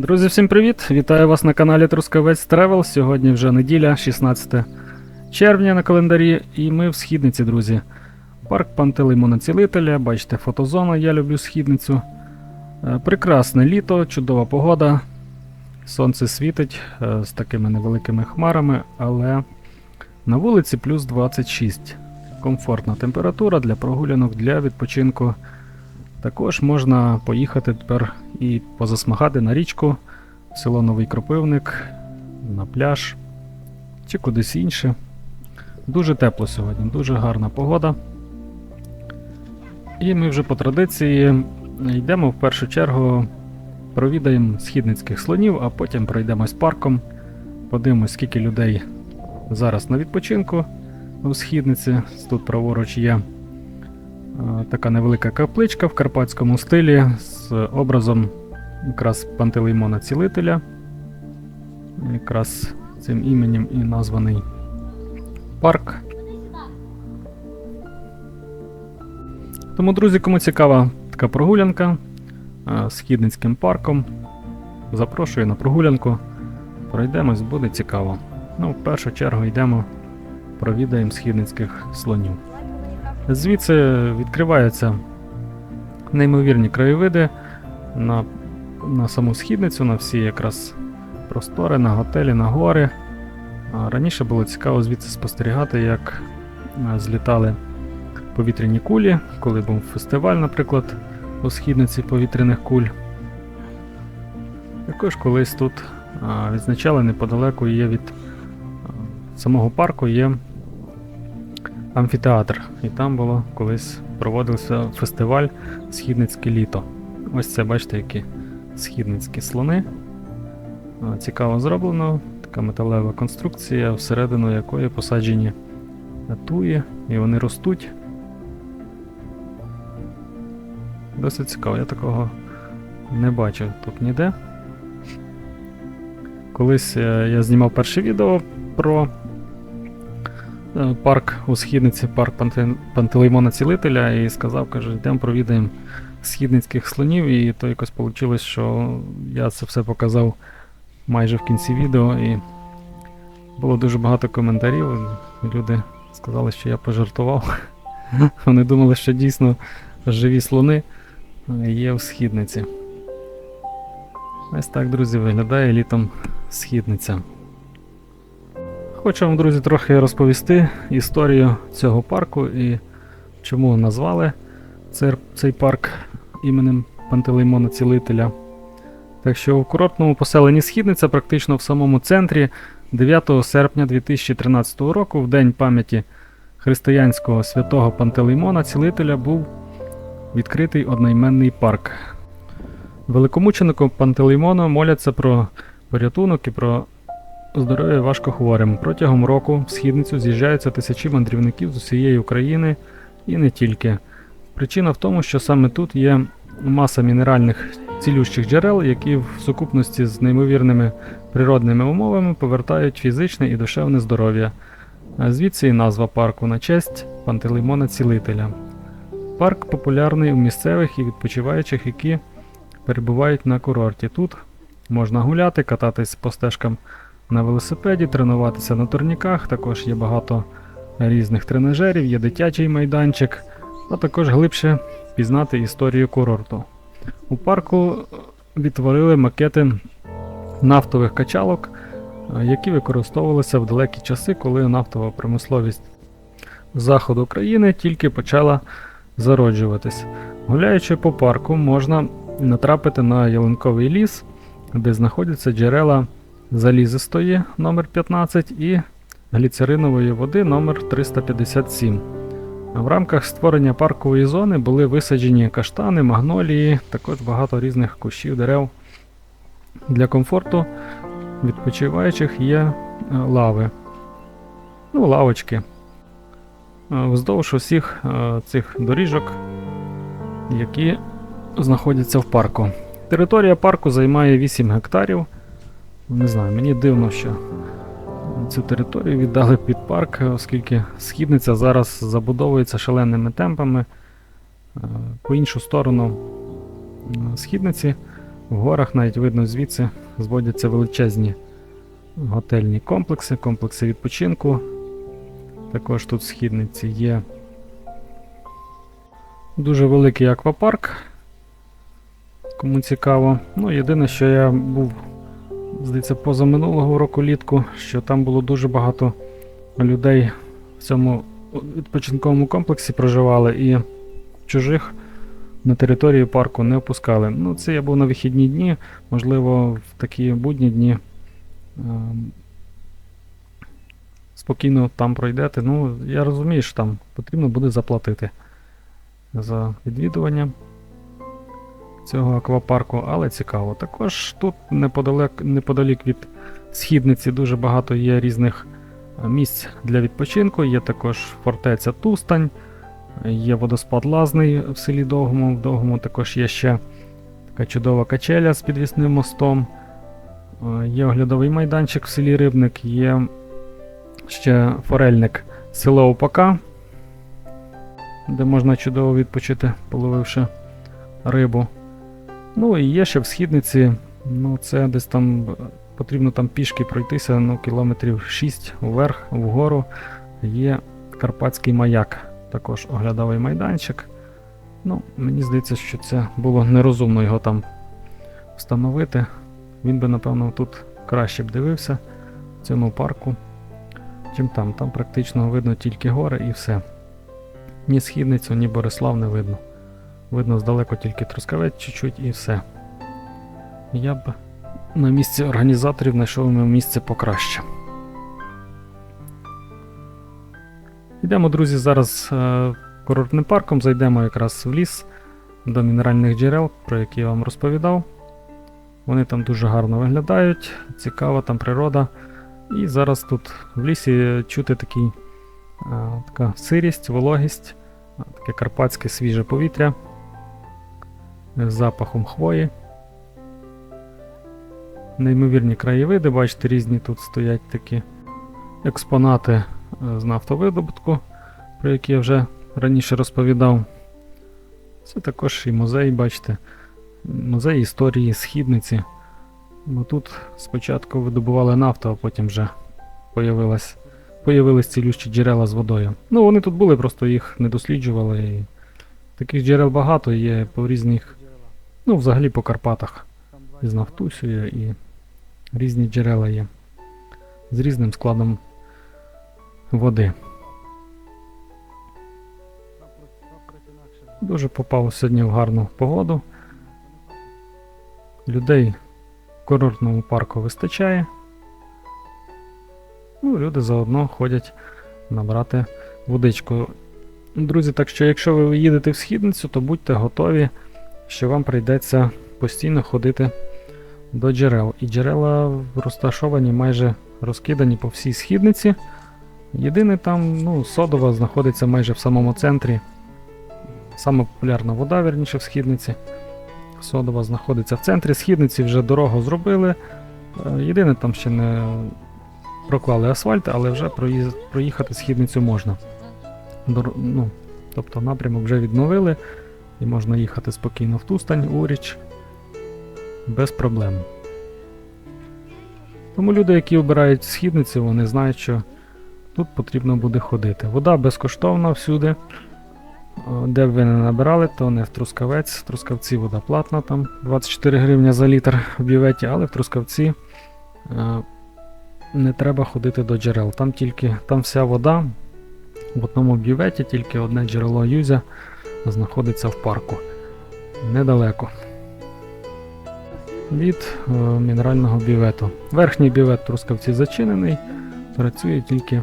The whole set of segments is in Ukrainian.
Друзі, всім привіт! Вітаю вас на каналі Трускавець Тревел. Сьогодні вже неділя, 16 червня на календарі, і ми в східниці, друзі. Парк Пантелеймона Цілителя, бачите, фотозона, я люблю східницю. Е, Прекрасне літо, чудова погода. Сонце світить е, з такими невеликими хмарами, але на вулиці плюс 26. Комфортна температура для прогулянок, для відпочинку. Також можна поїхати тепер і позасмагати на річку, в село Новий Кропивник, на пляж чи кудись інше. Дуже тепло сьогодні, дуже гарна погода. І ми вже по традиції йдемо в першу чергу, провідаємо східницьких слонів, а потім пройдемось парком, подивимось, скільки людей зараз на відпочинку у східниці. Тут праворуч є. Е, Така невелика капличка в карпатському стилі з образом якраз Пантелеймона Цілителя. Якраз цим іменем і названий парк. Тому, друзі, кому цікава така прогулянка е, східницьким парком, запрошую на прогулянку. Пройдемось, буде цікаво. Ну, в першу чергу йдемо, провідаємо східницьких слонів. Звідси відкриваються неймовірні краєвиди на, на саму східницю, на всі якраз простори, на готелі, на гори. Раніше було цікаво звідси спостерігати, як е, злітали повітряні кулі, коли був фестиваль, наприклад, у східниці повітряних куль. Також колись тут відзначали неподалеку є від самого парку є амфітеатр. І там було колись проводився фестиваль Східницьке літо. Ось це, бачите, які східницькі слони. Цікаво зроблено. Така металева конструкція, всередину якої посаджені туї, і вони ростуть. Досить цікаво, я такого не бачив тут ніде. Колись е, я знімав перше відео про парк у східниці, парк Пантелеймона Цілителя, і сказав, каже, йдемо провідаємо східницьких слонів, і то якось вийшло, що я це все показав майже в кінці відео, і було дуже багато коментарів. Люди сказали, що я пожартував. Вони думали, що дійсно живі слони е, є в східниці. Ось так, друзі, виглядає літом східниця. Хочу вам, друзі, трохи розповісти історію цього парку і чому назвали цей, парк іменем Пантелеймона Цілителя. Так що у курортному поселенні Східниця, практично в самому центрі, 9 серпня 2013 року, в день пам'яті християнського святого Пантелеймона Цілителя, був відкритий одноіменний парк. Великомученику Пантелеймону моляться про порятунок і про здоров'я важкохворим. Протягом року в східницю з'їжджаються тисячі мандрівників з усієї України і не тільки. Причина в тому, що саме тут є маса мінеральних цілющих джерел, які в сукупності з неймовірними природними умовами повертають фізичне і душевне здоров'я. Звідси і назва парку на честь Пантелеймона Цілителя. Парк популярний у місцевих і відпочиваючих, які перебувають на курорті. Тут можна гуляти, кататись по стежкам на велосипеді, тренуватися на турніках. Також є багато різних тренажерів, є дитячий майданчик, а також глибше пізнати історію курорту. У парку відтворили макети нафтових качалок, е, які використовувалися в далекі часи, коли нафтова промисловість заходу країни тільки почала зароджуватись. Гуляючи по парку, можна натрапити на ялинковий ліс, де знаходяться джерела залізистої номер 15 і гліцеринової води номер 357. В рамках створення паркової зони були висаджені каштани, магнолії, також багато різних кущів дерев. Для комфорту відпочиваючих є е, лави. Ну, лавочки. Е, Вздовж усіх е, цих доріжок, які знаходяться в парку. Територія парку займає 8 гектарів. Не знаю, мені дивно, що цю територію віддали під парк, оскільки східниця зараз забудовується шаленими темпами. Е, По іншу сторону е, східниці В горах навіть видно звідси зводяться величезні готельні комплекси, комплекси відпочинку. Також тут в східниці є дуже великий аквапарк. Кому цікаво. Ну, єдине, що я був, здається, поза минулого року літку, що там було дуже багато людей в цьому відпочинковому комплексі проживали і чужих на території парку не опускали. Ну, це я був на вихідні дні, можливо, в такі будні дні. ем, Спокійно там пройдете. Ну, я розумію, що там потрібно буде заплатити за відвідування цього аквапарку, але цікаво. Також тут неподалек, неподалік від східниці дуже багато є різних е, місць для відпочинку. Є також фортеця Тустань, є водоспад Лазний в селі Довгому. В Довгому також є ще така чудова качеля з підвісним мостом. Е, Є оглядовий майданчик в селі Рибник, є ще форельник село Опака, де можна чудово відпочити, половивши рибу. Ну і є ще в східниці, ну це десь там е, потрібно там пішки пройтися, ну, кілометрів 6 вверх, вгору. Є Карпатський маяк, також оглядовий майданчик. Ну, мені здається, що це було нерозумно його там встановити. Він би, напевно, тут краще б дивився в цьому парку, чим там. Там практично видно тільки гори і все. Ні східницю, ні Борислав не видно. Видно здалеку тільки трускавець чуть-чуть і все. Я б на місці організаторів знайшов місце покраще. Йдемо, друзі, зараз е, курортним парком, зайдемо якраз в ліс до мінеральних джерел, про які я вам розповідав. Вони там дуже гарно виглядають, цікава там природа. І зараз тут в лісі чути такий, е, така сирість, вологість, е, таке карпатське свіже повітря запахом хвої. Неймовірні краєвиди, бачите, різні тут стоять такі експонати е, з нафтовидобутку, про які я вже раніше розповідав. Це також і музей, бачите, музей історії східниці. Бо тут спочатку видобували нафту, а потім вже появилась, появились цілющі джерела з водою. Ну, вони тут були, просто їх не досліджували. І таких джерел багато є по різних, ну, взагалі по Карпатах. Із Нафтусею і різні джерела є. З різним складом води. Дуже попав сьогодні в гарну погоду. Людей в курортному парку вистачає. Ну, люди заодно ходять набрати водичку. Друзі, так що якщо ви їдете в східницю, то будьте готові, що вам прийдеться постійно ходити до джерел. І джерела розташовані майже розкидані по всій східниці. Єдине там, ну, содова знаходиться майже в самому центрі. Саме популярна вода, верніше, в східниці. Содова знаходиться в центрі східниці, вже дорогу зробили. Е, Єдине, там ще не проклали асфальт, але вже проїхати східницю можна. Дор- ну, тобто напрямок вже відновили і можна їхати спокійно в Тустань, Уріч без проблем. Тому люди, які обирають східницю, вони знають, що тут потрібно буде ходити. Вода безкоштовна всюди. Де б ви не набирали, то не в Трускавець. В Трускавці вода платна, там 24 гривня за літр в бюветі, але в Трускавці е, не треба ходити до джерел. Там тільки там вся вода в одному бюветі, тільки одне джерело юзя знаходиться в парку. Недалеко від е, мінерального бювету. Верхній бювет Трускавці зачинений, працює тільки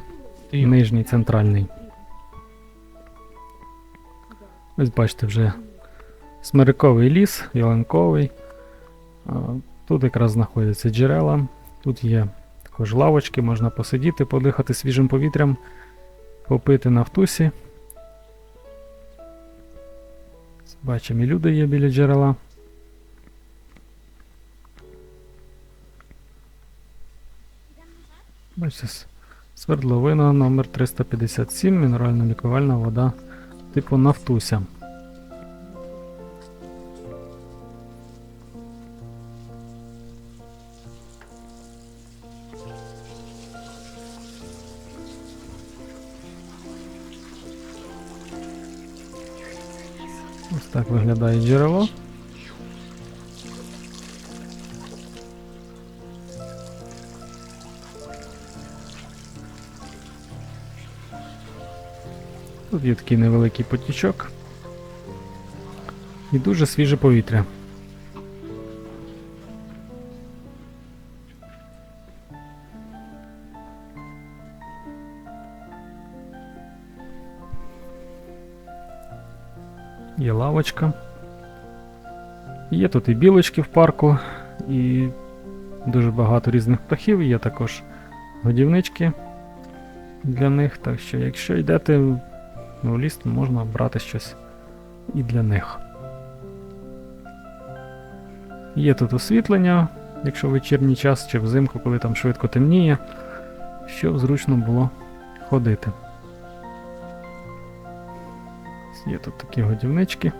і нижній центральний. Ось бачите, вже смириковий ліс, ялинковий. Тут якраз знаходяться джерела, тут є також лавочки, можна посидіти, подихати свіжим повітрям, попити на втусі. Бачимо, і люди є біля джерела. Бачите, свердловина номер 357 мінерально-лікувальна вода типу Нафтуся. Так виглядає джерело. Тут є такий невеликий потічок. І дуже свіже повітря. Лавочка. Є тут і білочки в парку, і дуже багато різних птахів. Є також годівнички для них. Так що, якщо йдете в ліс, то можна брати щось і для них. Є тут освітлення, якщо вечірній час чи взимку, коли там швидко темніє, щоб зручно було ходити. Є тут такі годівнички.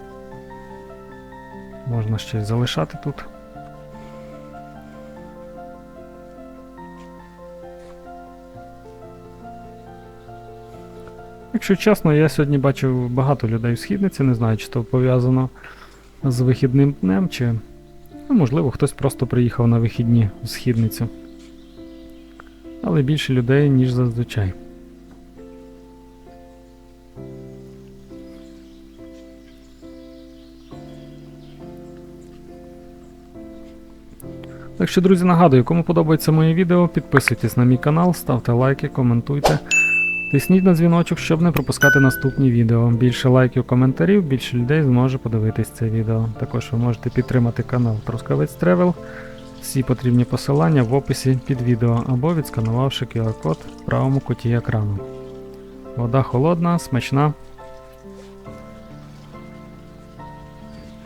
Можна щось залишати тут. Якщо чесно, я сьогодні бачив багато людей в східниці, не знаю, чи то пов'язано з вихідним днем, чи ну, можливо хтось просто приїхав на вихідні в східницю. Але більше людей, ніж зазвичай. Так що, друзі, нагадую, кому подобається моє відео, підписуйтесь на мій канал, ставте лайки, коментуйте. Тисніть на дзвіночок, щоб не пропускати наступні відео. Більше лайків, коментарів, більше людей зможе подивитись це відео. Також ви можете підтримати канал Трускавець Тревел. Всі потрібні посилання в описі під відео або відсканувавши QR-код в правому куті екрану. Вода холодна, смачна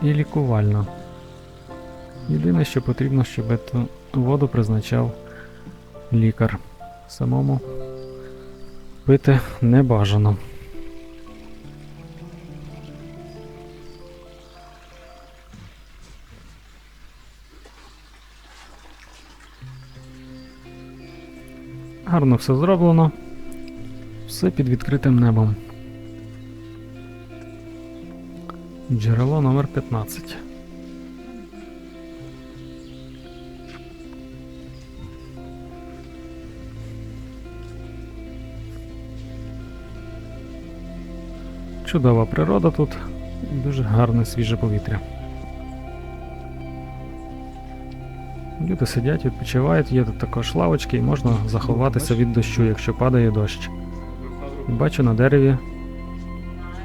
і лікувальна. Єдине, що потрібно, щоб цю воду призначав лікар. Самому пити не бажано. Гарно все зроблено. Все під відкритим небом. Джерело номер 15. Чудова природа тут, дуже гарне свіже повітря. Люди сидять, відпочивають, є тут також лавочки і можна заховатися від дощу, якщо падає дощ. Бачу на дереві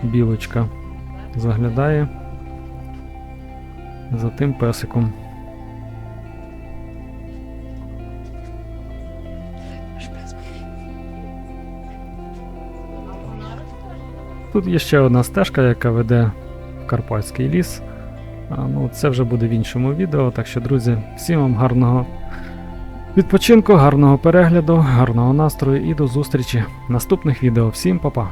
білочка заглядає за тим песиком. Тут є ще одна стежка, яка веде в Карпатський ліс. Ну, це вже буде в іншому відео. Так що, друзі, всім вам гарного відпочинку, гарного перегляду, гарного настрою і до зустрічі в наступних відео. Всім па-па!